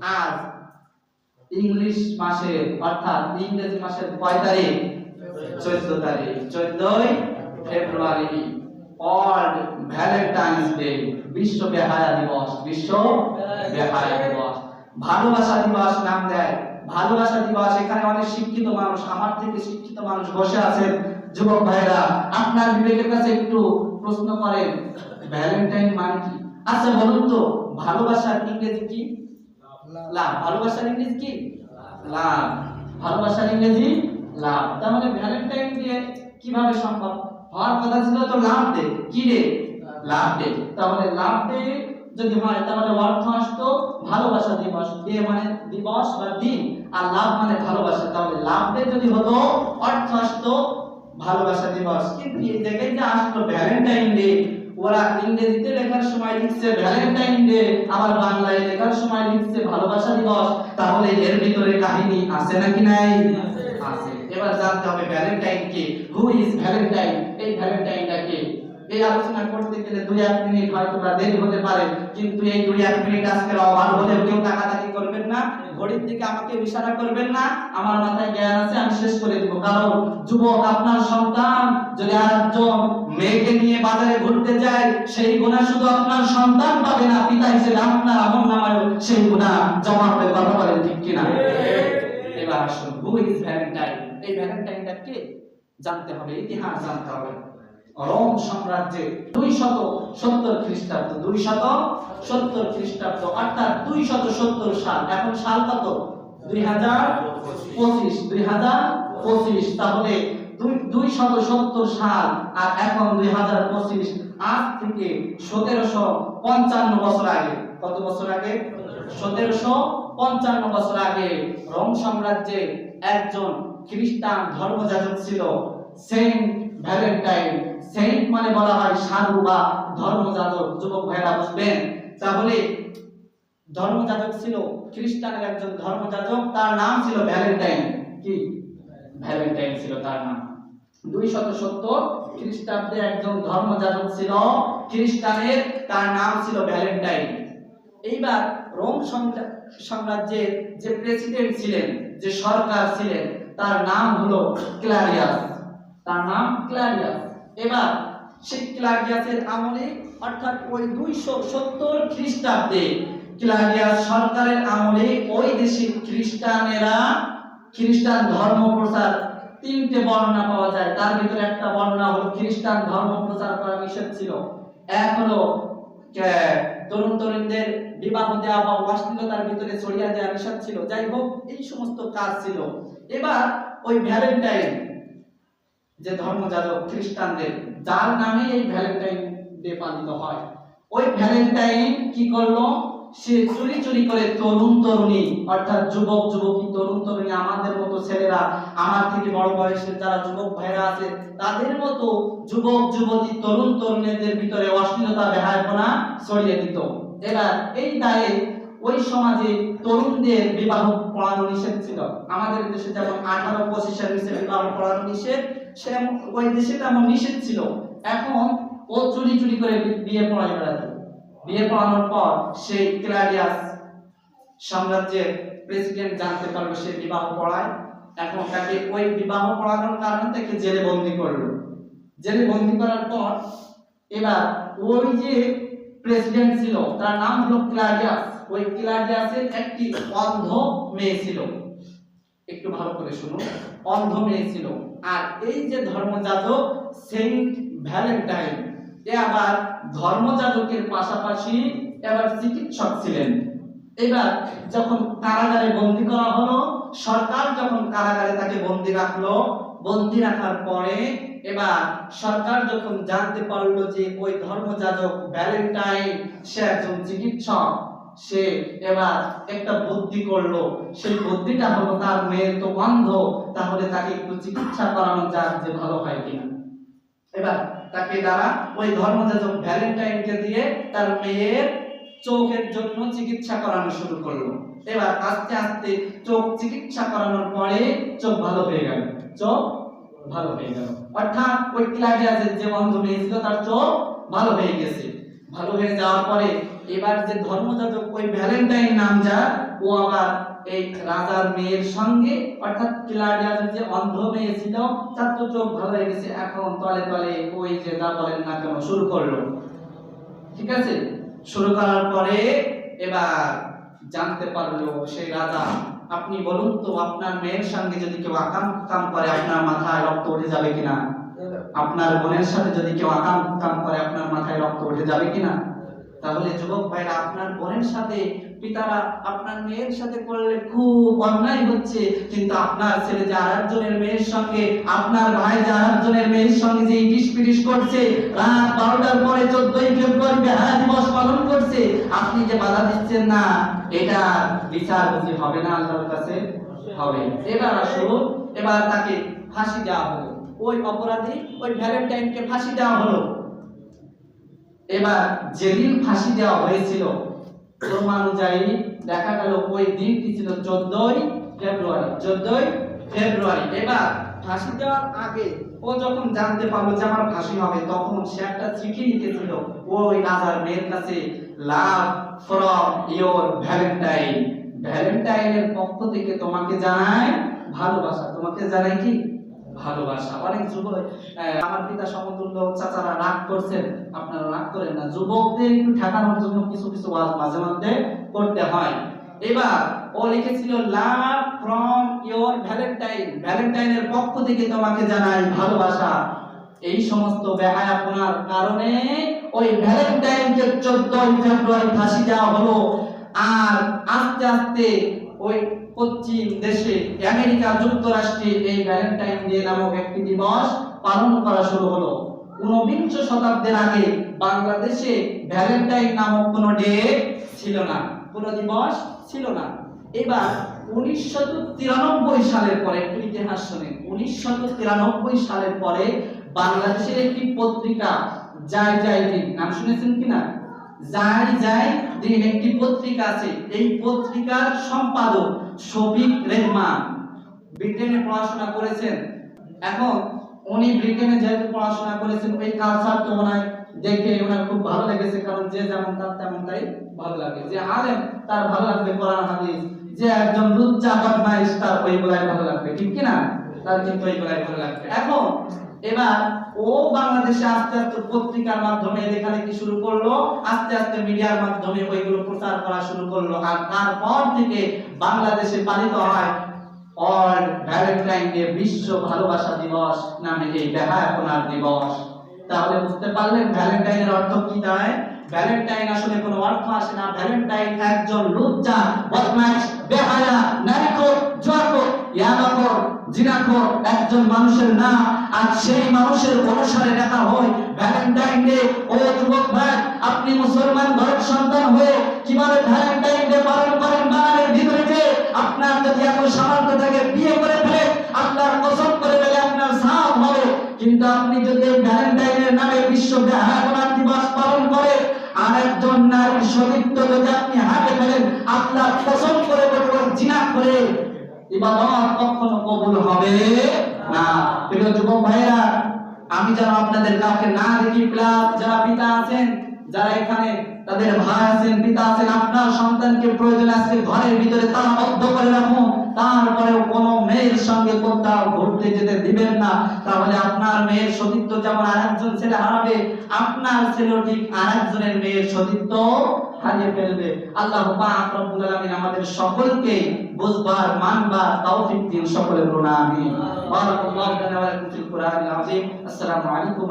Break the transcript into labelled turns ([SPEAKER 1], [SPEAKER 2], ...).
[SPEAKER 1] আজ ইংলিশ মাসে অর্থাৎ ইংরেজি মাসের কয় তারিখ? চোদ্দ তারিখ। চোদ্দই ফেব্রুয়ারি ভ্যালেন্টাইন্স ডে, বিশ্ব বেহায়া দিবস, বিশ্ব বেহায়া দিবস। ভালোবাসা দিবস নাম দেয়। ভালোবাসা দিবস, এখানে অনেক শিক্ষিত মানুষ, আমার থেকে শিক্ষিত মানুষ বসে আছেন। যুবক ভাইরা আপনার বিবেকের কাছে একটু প্রশ্ন করেন, ভ্যালেন্টাইন মানে কি? আচ্ছা বলুন তো, ভালোবাসার ইংরেজি কি? লাভ। ভালোবাসার ইংরেজি কি? লাভ। ভালোবাসার ইংরেজি লাভ। তার মানে ভ্যালেন্টাইন কীভাবে সম্ভব? হওয়ার কথা ছিল তো লাভ কি লাভ তাহলে লাভ ডে যদি হয় তাহলে অর্থ আসতো ভালোবাসা দিবস। মানে দিবস বা দিন। আর লাভ মানে ভালোবাসা। তাহলে লাভ ডে যদি হতো, অর্থ আসতো ভালোবাসা দিবস। কিন্তু এই জায়গায় যে আসলো ভ্যালেন্টাইন ডে ওরা ইংরেজিতে লেখার সময় লিখছে ভ্যালেন্টাইন ডে আবার বাংলায় লেখার সময় লিখছে, ভালোবাসা দিবস, তাহলে এর ভিতরে কাহিনী আছে নাকি নাই? আছে। এবার জানতে হবে ভ্যালেন্টাইন কে? হু ইজ ভ্যালেন্টাইন এই ভ্যালেন্টাইনটা কে এই আলোচনা করতে গেলে দুই এক মিনিট হয়তো বা দেরি হতে পারে, কিন্তু এই দুই এক মিনিট আজকের অভাব হলে কেউ তাকাতাকি করবেন না, ঘড়ির দিকে আমাকে ইশারা করবেন না, আমার মাথায় জ্ঞান আছে, আমি শেষ করে দিব। কারণ যুবক আপনার সন্তান, যদি আরেকজন মেয়েকে নিয়ে বাজারে ঘুরতে যায়, সেই গুণা শুধু আপনার সন্তান পাবে না, পিতা হিসেবে আপনার আমল নামায় সেই গুণা জমা হবে কথা বলেন ঠিক কিনা? এবার আসুন হু ইজ ভ্যালেন্টাইন এই ভ্যালেন্টাইনটা কে? জানতে হবে, ইতিহাস জানতে হবে। রোম সাম্রাজ্যে দুই শত সত্তর খ্রিস্টাব্দ দুই শত সত্তর খ্রিস্টাব্দ, অর্থাৎ দুই শত সত্তর সাল। এখন সাল কত? দুই হাজার পঁচিশ দুই হাজার পঁচিশ। তাহলে দুই শত সত্তর সাল আর এখন দুই হাজার পঁচিশ, আজ থেকে সতেরোশো পঞ্চান্ন বছর আগে। কত বছর আগে? সতেরোশো পঞ্চান্ন বছর আগে রোম সাম্রাজ্যে একজন খ্রিস্টান ধর্মযাজক ছিল সেন্ট ভ্যালেন্টাইন, সেন্ট মানে বলা হয় সাধু বা ধর্মযাজক, যুবক ভাইরা বুঝবেন? তাহলে ধর্মযাজক ছিল, খ্রিস্টানের একজন ধর্মযাজক, তার নাম ছিল ভ্যালেন্টাইন। কি? ভ্যালেন্টাইন ছিল তার নাম। দুই শত সত্তর খ্রিস্টাব্দে একজন ধর্মযাজক ছিল, খ্রিস্টানের, তার নাম ছিল ভ্যালেন্টাইন। এইবার রোম সাম্রা- সাম্রাজ্যের যে প্রেসিডেন্ট ছিলেন, যে সরকার ছিলেন, তার নাম হলো ক্লারিয়াস। তার নাম ক্লারিয়াস। এবার সেই ক্লারিয়াসের আমলে, অর্থাৎ ওই দুইশো সত্তর খ্রিস্টাব্দে ক্লারিয়াস সরকারের আমলে ওই দেশের খ্রিস্টানেরা, খ্রিস্টান ধর্ম প্রচার তিনটে বর্ণনা পাওয়া যায়। তার ভিতরে একটা বর্ণনা হলো খ্রিস্টান ধর্ম প্রচার করা নিষেধ ছিল। এক হলো তরুণ তরুণদের বিবাহ দেওয়া বা অশ্লীলতার ভিতরে ছড়িয়ে দেওয়া নিষেধ ছিল। যাই হোক, এই সমস্ত কাজ ছিল। এবার ওই ভ্যালেন্টাইন যে ধর্ম ধর্মযাজক খ্রিস্টানদের, যার নামে এই ভ্যালেন্টাইন ডে পালিত হয়। ওই ভ্যালেন্টাইন কি করল? সে চুরি চুরি করে তরুণ তরুণী, অর্থাৎ যুবক যুবতী, তরুণ তরুণী, আমাদের মতো ছেলেরা, আমার থেকে বড় বয়সের যারা যুবক ভাইরা আছে, তাদের মতো যুবক যুবতী, তরুণ তরুণীদের ভিতরে অশ্লীলতা, বেহায়পনা ছড়িয়ে দিত। এবার এই দায়ে ওই সমাজে তরুণদের বিবাহ পড়ানো নিষেধ ছিল। আমাদের দেশে যেমন আঠারো পঁচিশের নিচে বিবাহ পড়ানো নিষেধ সে ওই দেশে তেমন নিষেধ ছিল। এখন ও চুরি চুরি করে বিয়ে পড়াই বেড়াতো। বিয়ে পড়ানোর পর সেই ক্লাডিয়াস সাম্রাজ্যের প্রেসিডেন্ট জানতে পারল সে বিবাহ পড়ায়। এখন তাকে ওই বিবাহ পড়ানোর কারণ থেকে জেলে বন্দি করল। জেলে বন্দি করার পর এবার ওই যে প্রেসিডেন্ট ছিল, তার নাম হলো ক্লাডিয়াস ওই ক্লাডিয়াসের একটি অন্ধ মেয়ে ছিল। একটু ভালো করে শুনুন। অন্ধ মেয়ে ছিল আর এই যে ধর্মযাজক সেন্ট ভ্যালেন্টাইন, এ আবার ধর্মযাজকের পাশাপাশি এবার চিকিৎসক ছিলেন। এবার যখন কারাগারে বন্দি করা হলো, সরকার যখন কারাগারে তাকে বন্দি রাখল, বন্দি রাখার পরে এবার সরকার যখন জানতে পারল যে ওই ধর্মযাজক ভ্যালেন্টাইন সে একজন চিকিৎসক সে এবার একটা বুদ্ধি করল। সেই বুদ্ধিটা হলো তার মেয়ের তো অন্ধ তাহলে তাকে একটু চিকিৎসা করানো যাক যে ভালো হয় কিনা। এবার তাকে দ্বারা ওই ধর্মযাজক ভ্যালেন্টাইনকে দিয়ে তার মেয়ের চোখের জন্য চিকিৎসা করানো শুরু করল। এবার আস্তে আস্তে চোখ চিকিৎসা করানোর পরে চোখ ভালো হয়ে গেল। চোখ ভালো হয়ে গেল। অর্থাৎ ওই ক্লাডিয়াসের যে অন্ধ মেয়ে ছিল তার চোখ ভালো হয়ে গেছে। ভালো হয়ে যাওয়ার পরে এবার যে ধর্মযাজক ওই ভ্যালেন্টাইন নাম যা ও আবার এই রাজার মেয়ের সঙ্গে, অর্থাৎ ক্লাডিয়ার যে অন্ধ মেয়ে ছিল তার তো চোখ ভালো হয়ে গেছে, এখন তলে তলে ওই যে যা বলেন না কেন, শুরু করল। ঠিক আছে? শুরু করার পরে এবার জানতে পারল সেই রাজা, আপনি বলুন তো আপনার মেয়ের সঙ্গে যদি কেউ আকাম কাম করে, আপনার মাথায় রক্ত উঠে যাবে কিনা? আপনার বোনের সাথে যদি কেউ আকাম কাম করে, আপনার মাথায় রক্ত উঠে যাবে কিনা? তাহলে যুবক ভাইরা, আপনার বোনের সাথে, পিতারা আপনার মেয়ের সাথে করলে খুব অন্যায় হচ্ছে। কিন্তু আপনার ছেলে যে আরেকজনের মেয়ের সঙ্গে, আপনার ভাই যে আরেকজনের মেয়ের সঙ্গে যে ইটিস পিটিস করছে, রাত বারোটার পরে চোদ্দই ফেব্রুয়ারি বেহায়া দিবস পালন করছে, আপনি যে বাধা দিচ্ছেন না, এটা বিচার বুঝি হবে না আল্লাহর কাছে? হবে। এবার আসুন, এবার তাকে ফাঁসি দেওয়া হলো ওই অপরাধী ওই ভ্যালেন্টাইনকে ফাঁসি দেওয়া হলো। এবার যেদিন ফাঁসি দেওয়া হয়েছিল, প্রমাণ অনুযায়ী দেখা গেল ওই দিনটি ছিল চোদ্দই ফেব্রুয়ারি চোদ্দই ফেব্রুয়ারি। এবার ফাঁসি দেওয়ার আগে ও যখন জানতে পারল যে আমার ফাঁসি হবে, তখন সে একটা চিঠি লিখেছিল, ওই রাজার মেয়ের কাছে লাভ ফ্রম ইওর ভ্যালেন্টাইন। ভ্যালেন্টাইনের পক্ষ থেকে তোমাকে জানায় ভালোবাসা। তোমাকে জানায় কি? ভালোবাসা। অনেক যুবক আমার পিতা সমতুল্য, চাচারা রাগ করছেন, আপনারা রাগ করেন না। যুবকদের একটু ঠেকানোর জন্য কিছু কিছু ওয়াজ মাঝে মধ্যে করতে হয়। এবার ও লিখেছিল লাভ ফ্রম ইওর ভ্যালেন্টাইন ভ্যালেন্টাইনের পক্ষ থেকে তোমাকে জানাই ভালোবাসা। এই সমস্ত বেহায়াপনার কারণে ওই ভ্যালেন্টাইনকে চোদ্দই ফেব্রুয়ারি ফাঁসি দেওয়া হলো। আর আস্তে আস্তে ওই পশ্চিম দেশে আমেরিকা যুক্তরাষ্ট্রে এই ভ্যালেন্টাইন ডে নামক একটি দিবস পালন করা শুরু হলো। ঊনবিংশ শতাব্দীর আগে বাংলাদেশে ভ্যালেন্টাইন নামক কোনো ডে ছিল না, কোনো দিবস ছিল না। এবার উনিশশো তিরানব্বই সালের পরে, একটু ইতিহাস শোনেন, উনিশশো তিরানব্বই সালের পরে বাংলাদেশের একটি পত্রিকা যায় যায় দিন নাম শুনেছেন কিনা? যাই যাই দিন একটি পত্রিকা আছে। এই পত্রিকার সম্পাদক শফিক রেহমান। ব্রিটেনে পড়াশোনা করেছেন। এখন উনি ব্রিটেনে যেহেতু পড়াশোনা করেছেন, ওই কালচার তো ওনার দেখে ওনার খুব ভালো লেগেছে, কারণ যে যেমন তার তেমন তাই ভালো লাগে। যে আলেম, তার ভালো লাগবে কোরআন, হাদিস। যে একজন লুচ্চা বদমাইশ তার ওইগুলাই ভালো লাগবে। ঠিক কি না তার কিন্তু ওইগুলাই ভালো লাগবে। এখন এবার ও বাংলাদেশে আস্তে আস্তে পত্রিকার মাধ্যমে লেখালেখি শুরু করল? আস্তে আস্তে মিডিয়ার মাধ্যমে ওইগুলো প্রচার করা শুরু করল। আর তারপর থেকে বাংলাদেশে পালিত হয় অল ভ্যালেন্টাইন ডে বিশ্ব ভালোবাসা দিবস নামে এই দিবস। তাহলে বুঝতে পারলেন ভ্যালেন্টাইনের অর্থ কি দাঁড়ায়? ভ্যালেন্টাইন আসলে কোনো অর্থ আসে না। ভ্যালেন্টাইন একজন লুচ্চা বদমাইশ, বেহায়া জুয়াখোর ইয়াবাখোর জিনাখোর একজন মানুষের নাম আর সেই মানুষের অনুসারে লেখা হয়। ভ্যালেন্টাইন ডে ও যুবক ভাই, আপনি মুসলমান ঘরের সন্তান হয়ে কীভাবে ভ্যালেন্টাইন ডে পালন করেন বাঙালির ভিতরে যে আপনার যদি এত সামর্থ্য থাকে, বিয়ে করে ফেলে, আপনার কসম করে ফেলে আপনার সাপ হবে। কিন্তু আপনি যদি ভ্যালেন্টাইনের নামে বিশ্ব বেহায়াপনা দিবস পালন করে আর একজন নারীর সতীত্ব যদি আপনি হাতে ফেলেন, আপনার কসম করে বলব জিনা করে ইবাদত কখনো কবুল হবে না। প্রিয় যুবক ভাইরা আমি যেন আপনাদের কাছে না দেখি, প্লাস যারা পিতা আছেন, যারা এখানে তাদের ভাই আছেন, পিতা আছেন, আপনার সন্তানকে প্রয়োজন আছে ঘরের ভিতরে তারা বদ্ধ করে রাখুন। তারপরেও কোনো মেয়ের সঙ্গে কোথাও ঘুরতে যেতে দিবেন না। তাহলে আপনার মেয়ের সতীত্ব যেমন আরেকজন ছেলে হারাবে, আপনার ছেলেও ঠিক আরেকজনের মেয়ের সতীত্ব হারিয়ে ফেলবে। আল্লাহ পাক আমাদের সকলকে বুঝবার, মানবার তৌফিক দিন সকলে বলুন আমিন। আসসালামু আলাইকুম